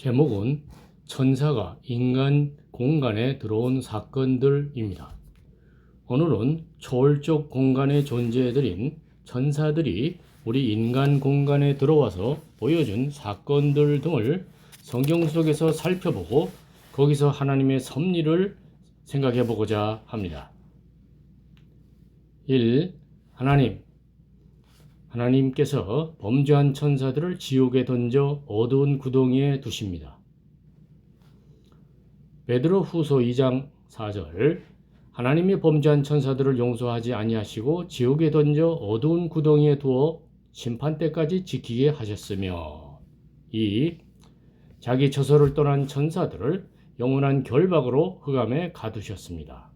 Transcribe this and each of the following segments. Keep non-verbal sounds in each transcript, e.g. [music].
제목은 천사가 인간 공간에 들어온 사건들입니다. 오늘은 초월적 공간의 존재들인 천사들이 우리 인간 공간에 들어와서 보여준 사건들 등을 성경 속에서 살펴보고 거기서 하나님의 섭리를 생각해 보고자 합니다. 1. 하나님 하나님께서 범죄한 천사들을 지옥에 던져 어두운 구덩이에 두십니다. 베드로 후소 2장 4절 하나님이 범죄한 천사들을 용서하지 아니하시고 지옥에 던져 어두운 구덩이에 두어 심판 때까지 지키게 하셨으며 이 자기 처소를 떠난 천사들을 영원한 결박으로 흑암에 가두셨습니다.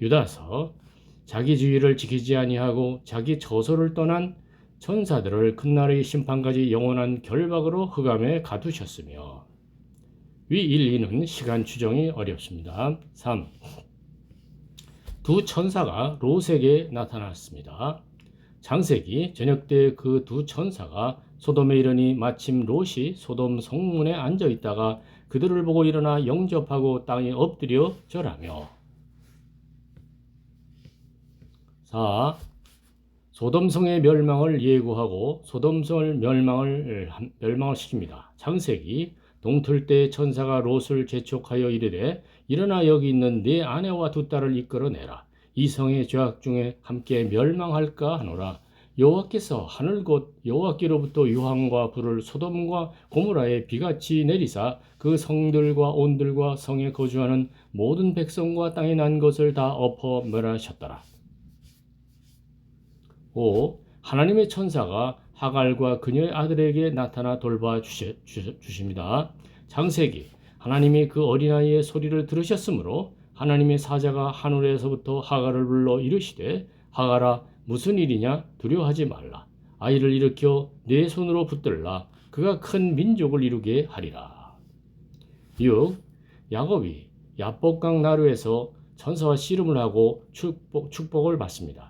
유다서 자기 주의를 지키지 아니하고 자기 저소를 떠난 천사들을 끝날의 심판까지 영원한 결박으로 흑암에 가두셨으며 위 1, 2는 시간 추정이 어렵습니다. 3. 두 천사가 롯에게 나타났습니다. 장세기 저녁 때 그 두 천사가 소돔에 이르니 마침 롯이 소돔 성문에 앉아 있다가 그들을 보고 일어나 영접하고 땅에 엎드려 절하며 4. 소돔성의 멸망을 예고하고 소돔성을 멸망을 멸망을 시킵니다. 창세기 동틀 때 천사가 롯을 재촉하여 이르되 일어나 여기 있는 네 아내와 두 딸을 이끌어내라. 이 성의 죄악 중에 함께 멸망할까 하노라. 여호와께서 하늘 곧 여호와께로부터 유황과 불을 소돔과 고모라에 비같이 내리사 그 성들과 온들과 성에 거주하는 모든 백성과 땅에 난 것을 다 엎어 멸하셨더라. 5. 하나님의 천사가 하갈과 그녀의 아들에게 나타나 돌봐 주시, 주십니다. 장세기 하나님이 그 어린아이의 소리를 들으셨으므로 하나님의 사자가 하늘에서부터 하갈을 불러 이르시되 하갈아 무슨 일이냐 두려워하지 말라 아이를 일으켜 내 손으로 붙들라 그가 큰 민족을 이루게 하리라 6. 야곱이 야복강 나루에서 천사와 씨름을 하고 축복, 축복을 받습니다.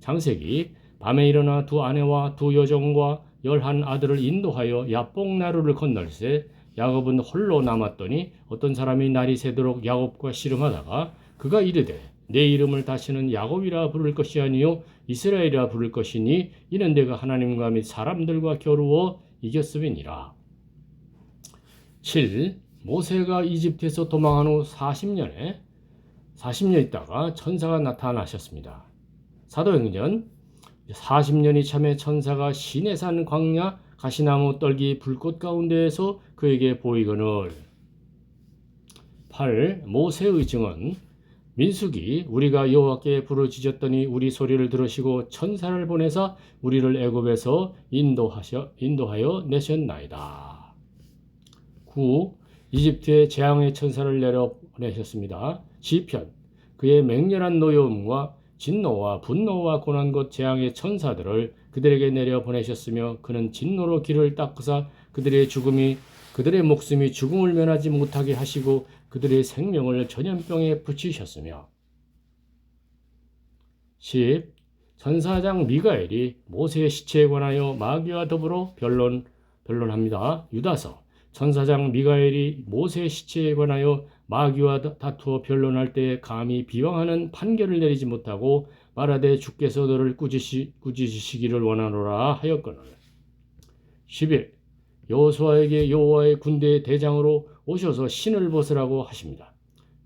장세기 밤에 일어나 두 아내와 두 여종과 열한 아들을 인도하여 야복나루를 건널세 야곱은 홀로 남았더니 어떤 사람이 날이 새도록 야곱과 씨름하다가 그가 이르되 내 이름을 다시는 야곱이라 부를 것이 아니요 이스라엘이라 부를 것이니 이는 내가 하나님과 및 사람들과 겨루어 이겼음이니라. 7. 모세가 이집트에서 도망한 후 40년에 40년 있다가 천사가 나타나셨습니다. 사도행전 40년이 참에 천사가 시내산 광야 가시나무 떨기 불꽃 가운데에서 그에게 보이거늘 8. 모세의 증언 민숙이 우리가 여호와께 부르짖었더니 우리 소리를 들으시고 천사를 보내사 우리를 애굽에서 인도하셔 인도하여 내셨나이다. 9. 이집트에 재앙의 천사를 내려 보내셨습니다. 시편 그의 맹렬한 노여움과 진노와 분노와 고난 것 재앙의 천사들을 그들에게 내려 보내셨으며 그는 진노로 길을 닦으사 그들의 죽음이 그들의 목숨이 죽음을 면하지 못하게 하시고 그들의 생명을 전염병에 붙이셨으며 10. 천사장 미가엘이 모세의 시체에 관하여 마귀와 더불어 변론 변론합니다. 유다서 천사장 미가엘이 모세의 시체에 관하여 마귀와 다투어 변론할 때 감히 비방하는 판결을 내리지 못하고 말하되 주께서 너를 꾸짖으시, 꾸짖으시기를 원하노라 하였거늘 11. 여호수아에게 여호와의 군대의 대장으로 오셔서 신을 벗으라고 하십니다.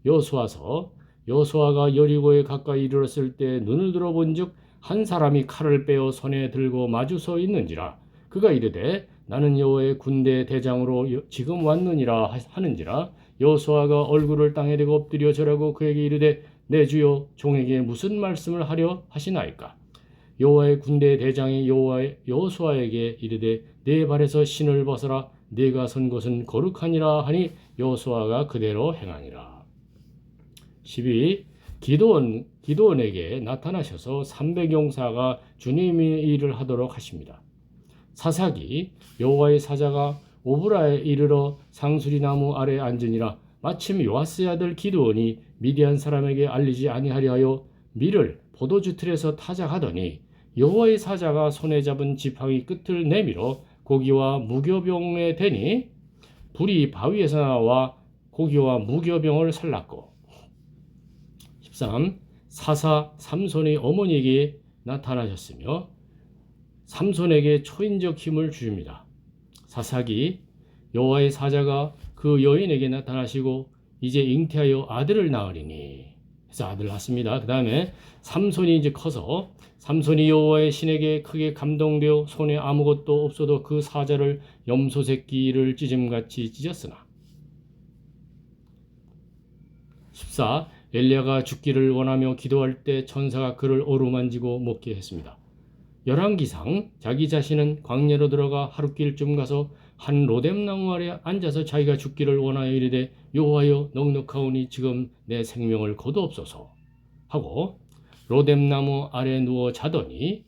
여호수아서 여호수아가 여리고에 가까이 이르렀을 때 눈을 들어본즉 한 사람이 칼을 빼어 손에 들고 마주 서 있는지라 그가 이르되 나는 여호와의 군대 대장으로 지금 왔느니라 하는지라 여호수아가 얼굴을 땅에 대고 엎드려 절하고 그에게 이르되 내 주여 종에게 무슨 말씀을 하려 하시나이까? 여호와의 군대 대장이 여호와의 여호수아에게 이르되 내 발에서 신을 벗어라. 내가 선 곳은 거룩하니라 하니 여호수아가 그대로 행하니라. 12 기도원 기도원에게 나타나셔서 300용사가 주님의 일을 하도록 하십니다. 사사기 여호와의 사자가 오브라에 이르러 상수리 나무 아래 앉으니라 마침 요아스의 아들 기드온이 미디안 사람에게 알리지 아니하려 하여 밀을 포도주 틀에서 타작하더니 여호와의 사자가 손에 잡은 지팡이 끝을 내밀어 고기와 무교병에 되니 불이 바위에서 나와 고기와 무교병을 살랐고 13. 사사 삼손의 어머니에게 나타나셨으며 삼손에게 초인적 힘을 주십니다. 사사기 여호와의 사자가 그 여인에게 나타나시고 이제 잉태하여 아들을 낳으리니 해서 아들 낳습니다. 그 다음에 삼손이 이제 커서 삼손이 여호와의 신에게 크게 감동되어 손에 아무것도 없어도 그 사자를 염소 새끼를 찢음같이 찢었으나 14. 엘리야가 죽기를 원하며 기도할 때 천사가 그를 어루만지고 먹게 했습니다. 열왕기상 자기 자신은 광야로 들어가 하룻길쯤 가서 한 로뎀나무 아래 앉아서 자기가 죽기를 원하여 이르되 여호와여 넉넉하오니 지금 내 생명을 거두옵소서 하고 로뎀나무 아래 누워 자더니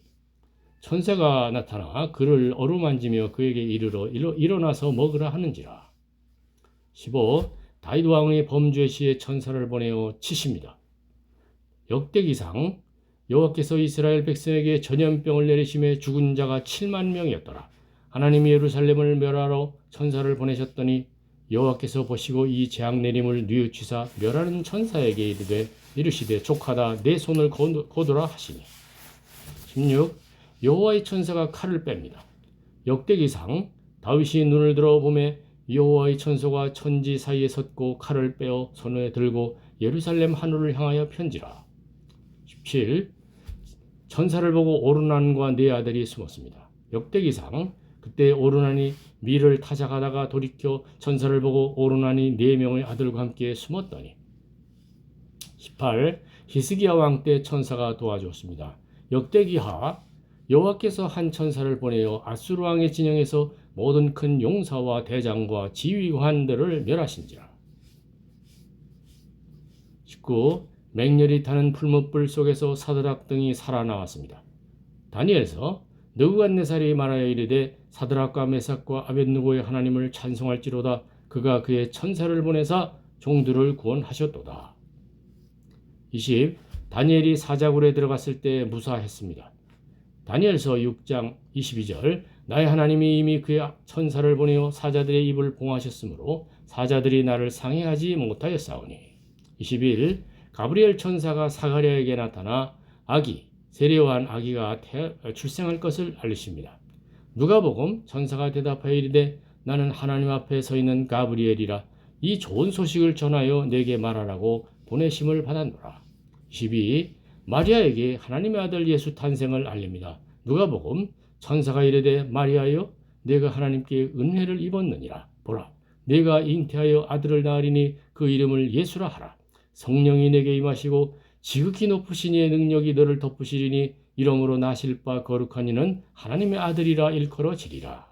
천사가 나타나 그를 어루만지며 그에게 이르러 일어, 일어나서 먹으라 하는지라 15. 다윗 왕의 범죄 시에 천사를 보내어 치십니다. 역대기상 여호와께서 이스라엘 백성에게 전염병을 내리심에 죽은 자가 7만 명이었더라. 하나님이 예루살렘을 멸하러 천사를 보내셨더니 여호와께서 보시고 이 재앙 내림을 뉘우치사 멸하는 천사에게 이르되 이르시되 족하다 내 손을 거두- 거두라 하시니 16 여호와의 천사가 칼을 뺍니다. 역대기상 다윗이 눈을 들어 보매 여호와의 천사가 천지 사이에 섰고 칼을 빼어 손에 들고 예루살렘 하늘을 향하여 편지라 17 천사를 보고 오르난과 네 아들이 숨었습니다. 역대기상 그때 오르난이 미를 타작하다가 돌이켜 천사를 보고 오르난이 네 명의 아들과 함께 숨었더니 18 히스기야 왕 때 천사가 도와주었습니다. 역대기하 여호와께서 한 천사를 보내어 아수르 왕의 진영에서 모든 큰 용사와 대장과 지휘관들을 멸하신지라. 19 맹렬히 타는 풀무불 속에서 사드락 등이 살아나왔습니다. 다니엘서 느부갓네살이 말하여 이르되 사드락과 메삭과 아벳느고의 하나님을 찬송할지로다 그가 그의 천사를 보내사 종들을 구원하셨도다. 20 다니엘이 사자굴에 들어갔을 때 무사했습니다. 다니엘서 6장 22절 나의 하나님이 이미 그의 천사를 보내어 사자들의 입을 봉하셨으므로 사자들이 나를 상해하지 못하였사오니 21 가브리엘 천사가 사가랴에게 나타나 아기 세례요한 아기가 태, 출생할 것을 알리십니다. 누가복음 천사가 대답하여 이르되 나는 하나님 앞에 서 있는 가브리엘이라 이 좋은 소식을 전하여 내게 말하라고 보내심을 받았노라. 12 마리아에게 하나님의 아들 예수 탄생을 알립니다. 누가복음 천사가 이르되 마리아여 내가 하나님께 은혜를 입었느니라 보라 내가 잉태하여 아들을 낳으리니 그 이름을 예수라 하라 성령이 내게 임하시고 지극히 높으신 이의 능력이 너를 덮으시리니 이러므로 나실 바 거룩한 이는 하나님의 아들이라 일컬어지리라.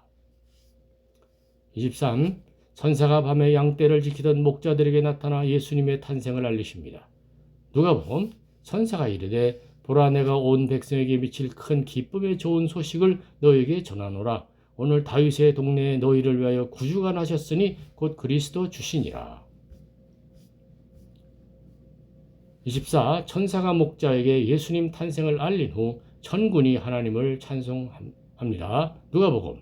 23 천사가 밤에 양떼를 지키던 목자들에게 나타나 예수님의 탄생을 알리십니다. 누가복음 천사가 이르되 보라 내가 온 백성에게 미칠 큰 기쁨의 좋은 소식을 너에게 전하노라. 오늘 다윗의 동네에 너희를 위하여 구주가 나셨으니 곧 그리스도 주시니라 24 천사가 목자에게 예수님 탄생을 알린 후 천군이 하나님을 찬송합니다. 누가복음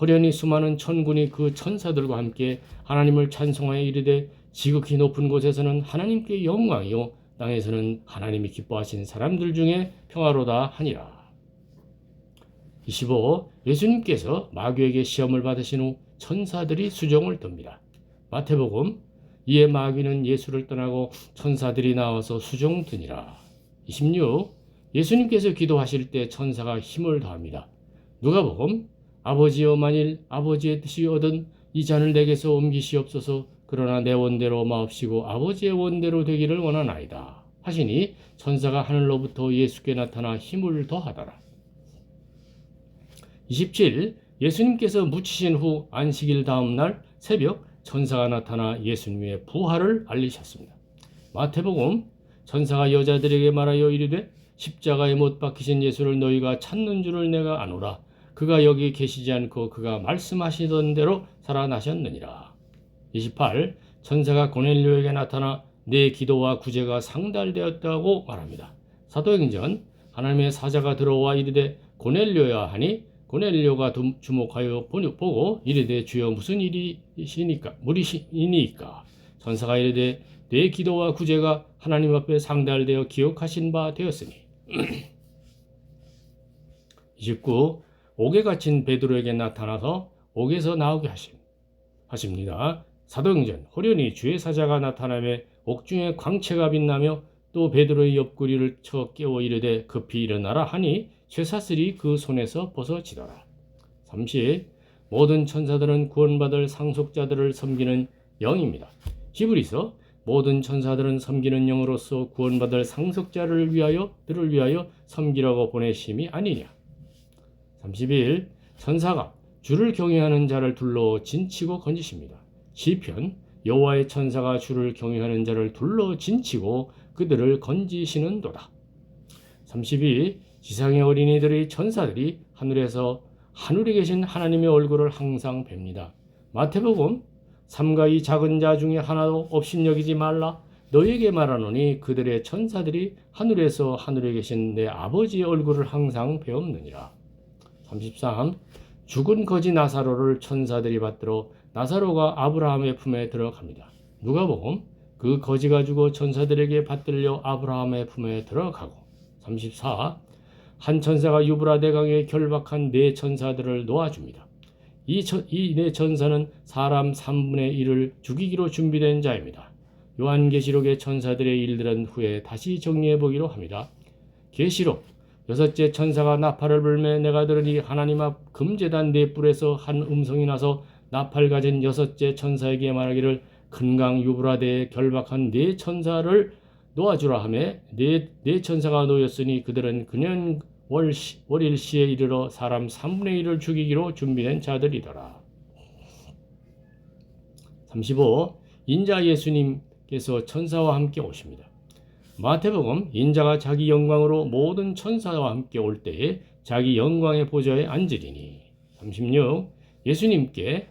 호련히 수많은 천군이 그 천사들과 함께 하나님을 찬송하여 이르되 지극히 높은 곳에서는 하나님께 영광이요 땅에서는 하나님이 기뻐하신 사람들 중에 평화로다 하니라. 25. 예수님께서 마귀에게 시험을 받으신 후 천사들이 수종을 듭니다. 마태복음 이에 마귀는 예수를 떠나고 천사들이 나와서 수종 드니라. 26. 예수님께서 기도하실 때 천사가 힘을 더합니다. 누가복음 아버지여 만일 아버지의 뜻이 얻은 이 잔을 내게서 옮기시옵소서 그러나 내 원대로 마옵시고 아버지의 원대로 되기를 원하나이다. 하시니 천사가 하늘로부터 예수께 나타나 힘을 더하더라. 27. 예수님께서 묻히신 후 안식일 다음 날 새벽 천사가 나타나 예수님의 부활을 알리셨습니다. 마태복음 천사가 여자들에게 말하여 이르되 십자가에 못 박히신 예수를 너희가 찾는 줄을 내가 아노라. 그가 여기 계시지 않고 그가 말씀하시던 대로 살아나셨느니라. 28. 천사가 고넬료에게 나타나 내 기도와 구제가 상달되었다고 말합니다. 사도행전 하나님의 사자가 들어와 이르되 고넬료야 하니 고넬료가 두- 주목하여 보고 이르되 주여 무슨 일이시니까 무리시니까 천사가 이르되 내 기도와 구제가 하나님 앞에 상달되어 기억하신 바 되었으니 [clears throat] 29 옥에 갇힌 베드로에게 나타나서 옥에서 나오게 하심 하십니다. 사도행전 호련히 주의 사자가 나타나며 옥중에 광채가 빛나며 또 베드로의 옆구리를 쳐 깨워 이르되 급히 일어나라 하니 쇠사슬이 그 손에서 벗어지더라. 30 모든 천사들은 구원받을 상속자들을 섬기는 영입니다. 히브리서 모든 천사들은 섬기는 영으로서 구원받을 상속자를 위하여 들을 위하여 섬기라고 보내심이 아니냐. 31 천사가 주를 경외하는 자를 둘러 진치고 건지십니다. 시편 여호와의 천사가 주를 경외하는 자를 둘러 진치고 그들을 건지시는도다. 32 지상의 어린이들의 천사들이 하늘에서 하늘에 계신 하나님의 얼굴을 항상 뵙니다. 마태복음 삼가 이 작은 자 중에 하나도 업신여기지 말라 너에게 말하노니 그들의 천사들이 하늘에서 하늘에 계신 내 아버지의 얼굴을 항상 배웠느니라. 33 죽은 거지 나사로를 천사들이 받들어 나사로가 아브라함의 품에 들어갑니다. 누가복음 그 거지가 죽어 천사들에게 받들려 아브라함의 품에 들어가고 34 한 천사가 유브라 대강에 결박한 네 천사들을 놓아줍니다. 이네 천사는 사람 3분의 1을 죽이기로 준비된 자입니다. 요한계시록의 천사들의 일들은 후에 다시 정리해 보기로 합니다. 계시록 여섯째 천사가 나팔을 불매 내가 들으니 하나님 앞 금제단 네 뿔에서 한 음성이 나서 나팔 가진 여섯째 천사에게 말하기를 큰강 유브라데에 결박한 네 천사를 놓아주라 하매 네, 네 천사가 놓였으니 그들은 그년 월시, 월일시에 이르러 사람 3분의 1을 죽이기로 준비된 자들이더라. 35. 인자 예수님께서 천사와 함께 오십니다. 마태복음 인자가 자기 영광으로 모든 천사와 함께 올 때에 자기 영광의 보좌에 앉으리니 36 예수님께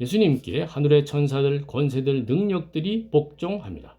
예수님께 하늘의 천사들 권세들 능력들이 복종합니다.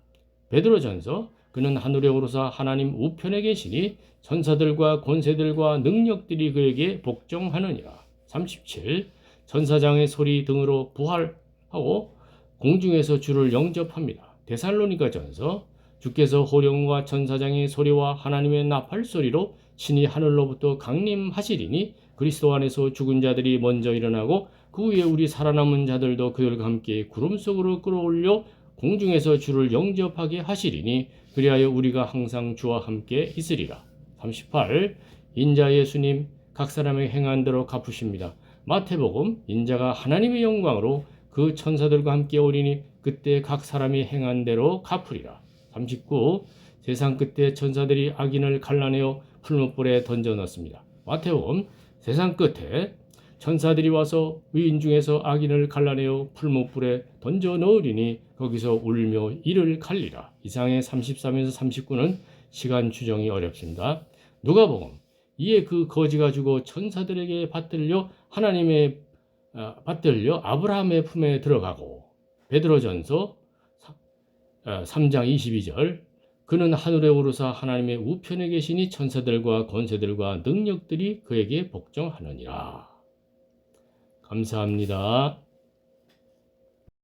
베드로전서 그는 하늘에 오르사 하나님 우편에 계시니 천사들과 권세들과 능력들이 그에게 복종하느니라. 37 천사장의 소리 등으로 부활하고 공중에서 주를 영접합니다. 데살로니가 전서 주께서 호령과 천사장의 소리와 하나님의 나팔 소리로 신이 하늘로부터 강림하시리니 그리스도 안에서 죽은 자들이 먼저 일어나고 그 후에 우리 살아남은 자들도 그들과 함께 구름 속으로 끌어올려 공중에서 주를 영접하게 하시리니 그리하여 우리가 항상 주와 함께 있으리라. 38 인자 예수님 각 사람의 행한 대로 갚으십니다. 마태복음 인자가 하나님의 영광으로 그 천사들과 함께 오리니 그때 각 사람이 행한 대로 갚으리라. 39 세상 끝에 천사들이 악인을 갈라내어 풀무불에 던져 넣습니다. 마태복음 세상 끝에 천사들이 와서 의인 중에서 악인을 갈라내어 풀무불에 던져 넣으리니 거기서 울며 이를 갈리라. 이상의 33에서 39는 시간 추정이 어렵습니다. 누가복음 이에 그 거지가 죽어 천사들에게 받들려 하나님의 아, 받들려 아브라함의 품에 들어가고 베드로전서 3장 22절 그는 하늘에 오르사 하나님의 우편에 계시니 천사들과 권세들과 능력들이 그에게 복종하느니라. 감사합니다.